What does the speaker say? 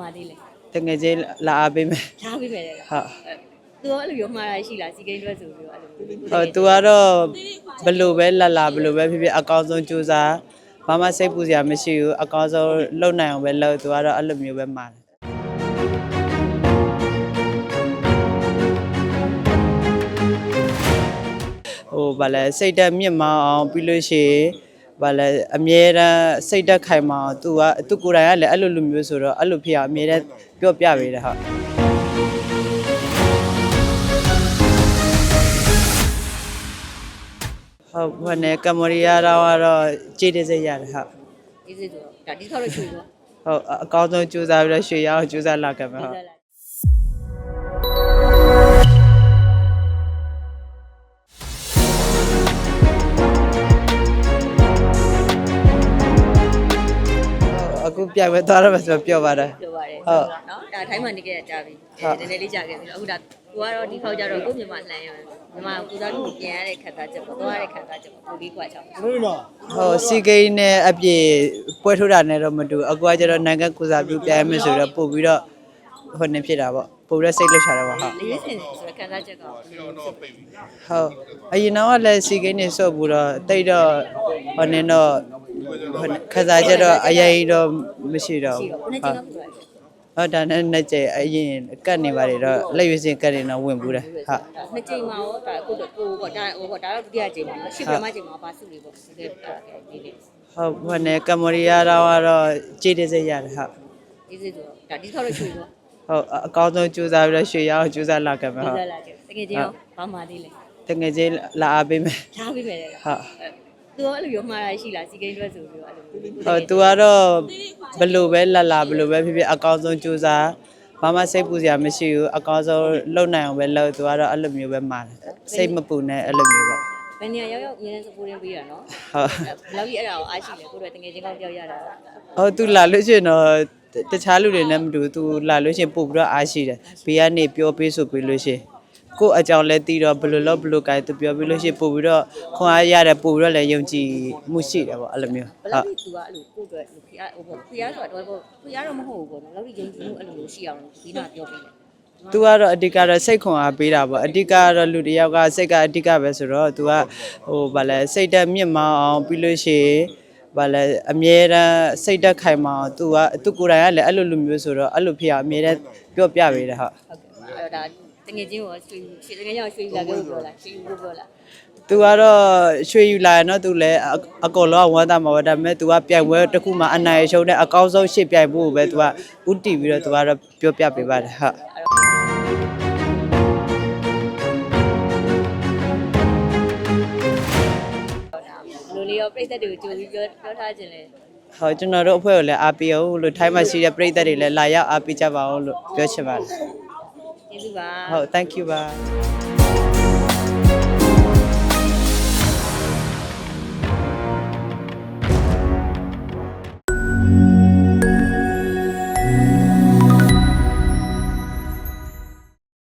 မှာသေးလဲတငယ်ချင်းလာအားပေးမယ်ထားပြီးပဲလေဟုတ်သူကအဲ့လိုပြောမှားတာရှိလားစီကိန်းတွဲဆိုပြီးတော့အဲ့လိုဟောသူကတော့ဘယ်လိုပဲလာလာဘယ်လိုပဲဖြစ်ဖြစ်အကောင်းဆုံးကြိုးစားဘာမှစိတ်ပူစရာမရှိဘူးအကောင်းဆုံးလုပ်နိုင်အောင်ပဲလုပ်သူကတော့အဲ့လိုမျိုးပဲမှာတယ်ဟိုဗာလဲစိတ်တက်မြင့်မအောင်ပြီးလို့ရှိရင် ဗာလဲအမြဲတမ်းစိတ်တက်ခိုင်မအောင်သူကသူကိုယ်တိုင်ကလည်းအဲ့လိုလိုမျိုးဆိုတော့အဲ့လိုဖြစ်အောင်အမြဲတမ်းပြောပြပေးတယ်ဟုတ်ဟုတ်ဘာနဲ့ကမ္ဘောဒီးယားတော့ကတော့ကြည်တစိရတယ်ဟုတ်ဒီစစ်ဆိုတော့ဒါဒီခေါက်လို့ချွေတော့ဟုတ်အကောင်းဆုံးကြိုးစားပြီးတော့ရွှေရအောင်ကြိုးစားလာခဲ့မှာဒီဟုတ် ပြိုင်ပွဲသွားရမယ်ဆိုတော့ပြောပါတယ်ပြောပါတယ်ဟုတ်နော်ဒါထိုင်းမှာနေခဲ့ကြပြီဟုတ်နည်းနည်းလေးကြာခဲ့ပြီအခုဒါကိုကတော့ဒီခေါက်ကြတော့ကိုမြန်မာလှန်ရမြန်မာကိုသားတို့ပြန်ရတဲ့ခံစားချက်ပေါ့သွားရတဲ့ခံစားချက်ပေါ့ကိုလေးကွာချောင်းဟိုစီကိန်းနဲ့အပြည့်ပွဲထိုးတာနဲ့တော့မတူအခုကကျတော့နိုင်ငံကုစားပြုပြိုင်မယ်ဆိုတော့ပို့ပြီးတော့ဟိုနေဖြစ်တာပေါ့ပို့ပြီးတော့စိတ်လှုပ်ရှားတော့ပါဟုတ်လေးစင်ဆိုတော့ခံစားချက်ကဘယ်လိုဖြစ်လဲဟုတ်အရင်တော့လည်းစီကိန်းနေဆော့ဘူးတော့တိတ်တော့ဟိုနေတော့ဟို ခစားချက်တော့အရင်တော့မရှိတော့ရှိဘူးတော့ဘယ်နှချိန်လောက်ပြောရလဲဟုတ်ဒါနဲ့နဲ့ကျအရင်ကတ်နေပါလေတော့လက်ရွေးစင်ကတ်နေတော့ဝင်ဘူးတယ်ဟုတ်နှစ်ချိန်မှာရောဒါကိုကိုပေါ့ဒါဟိုပေါ့ဒါတော့ဒုတိယချိန်မှာရှစ်ပြမချိန်မှာပါစုလေးပေါ့ဒီလေးဒီလေးဟုတ်ဘာနဲ့ကမ္ဘောဒီးယားတော့ကတော့ကြည်တစိရတယ်ဟုတ်ဒီစစ်ဆိုတော့ဒါဒီခေါက်လို့ချွေတော့ဟုတ်အကောင်းဆုံးကြိုးစားပြီးတော့ရွှေရအောင်ကြိုးစားလာခဲ့မှာဒီဟုတ်စားလာတယ်တကယ်ချင်းရောဘာမှသေးလဲတငယ်ချင်းလာအားပေးမယ်ထားပြီးပဲလေဟုတ် သူကအဲ့လိုပြောမှားတာရှိလားစီကိန်းတွဲဆိုပြီးတော့အဲ့လိုဟုတ်သူကတော့ဘယ်လိုပဲလာလာဘယ်လိုပဲဖြစ်ဖြစ်အကောင်းဆုံးကြိုးစားဘာမှစိတ်ပူစရာမရှိဘူးအကောင်းဆုံးလုပ်နိုင်အောင်ပဲလုပ်သူကတော့အဲ့လိုမျိုးပဲမှာတယ်စိတ်မပူနဲ့အဲ့လိုမျိုးပေါ့ဘယ်နေရာရောက်ရောက်အများစပူရင်းပေးရနော်ဟုတ်ဘယ်လောက်ကြီးအဲ့ဒါကိုအားရှိလဲကိုယ်တို့တကယ်ချင်းကောင်းပြောက်ရတာဟုတ်သူလာလို့ရှိရင်တော့တခြားလူတွေနဲ့မတူဘူးသူလာလို့ရှိရင်ပို့ပြီးတော့အားရှိတယ်ဘေးကနေပြောပေးဆိုပေးလို့ရှိရင် ကို့အကြောင်းလဲတီးတော့ဘယ်လိုလုပ်ဘယ်လိုကိုင်သူပြောပြီးလို့ရှိရင်ပို့ပြီးတော့ခွန်အားရတယ်ပို့ပြီးတော့လည်းယုံကြည်မှုရှိတယ်ပေါ့အဲ့လိုမျိုးဘယ်ဟုလောက်တ်ကြီးသူကအဲ့လိုကိုယ့်အတွက်ဖျားဟိုပေါ့ဖျားဆိုတာတော့ပေါ့ဖျားတော့မဟုတ်ဘူးပေါ့နော်ဘယ်လောက်ကြီးယုံကြည်မှုအဲ့လိုမျိုးရှိအောင်ဒီနာပြောပေးတယ်သူကတော့အဓိကတော့စိတ်ခွန်အားပေးတာပေါ့အဓိကကတော့လူတစ်ယောက်ကစိတ်ကအဓိကပဲဆိုတော့ तू ကဟိုဗာလဲစိတ်တက်မြင့်မအောင်ပြီးလို့ရှိရင်ဗာလဲအမြဲတမ်းစိတ်တက်ခိုင်မအောင် तू ကသူကိုယ်တိုင်ကလည်းအဲ့လိုလူမျိုးဆိုတော့အဲ့လိုဖြစ်အောင်အမြဲတမ်းပြောပြပေးတယ်ဟုတ်ဟုတ်ကဲ့အဲ့တော့ဒါ တကယ်ချင်းကိုရွှေရွှေတကယ်ချင်းရွှေလာပြောပြောလားရွှေယူပြောလား သူကတော့ရွှေယူလာရင်တော့သူလည်းအအကောလောဝမ်းသာမှာပဲဒါပေမဲ့ तू ကပြိုင်ပွဲတစ်ခုမှအနိုင်ရှုံးတဲ့အကောင်းဆုံးရှစ်ပြိုင်ဖို့ကိုပဲ तू ကဥတီပြီးတော့ तू ကတော့ပြောပြပေးပါတယ်ဟုတ် ဘယ်လိုလေးရောပြိသက်တွေကိုကြိုပြီးပြောပြောထားခြင်းလဲ ဟုတ်ကျွန်တော်တို့အဖွဲ့ကိုလည်းအားပေးအောင်လို့ထိုင်းမှာရှိတဲ့ပြည်သက်တွေလည်းလာရောက်အားပေးကြပါအောင်လို့ပြောချင်ပါတယ် ကျေးဇူးပါဟုတ် thank you ပါ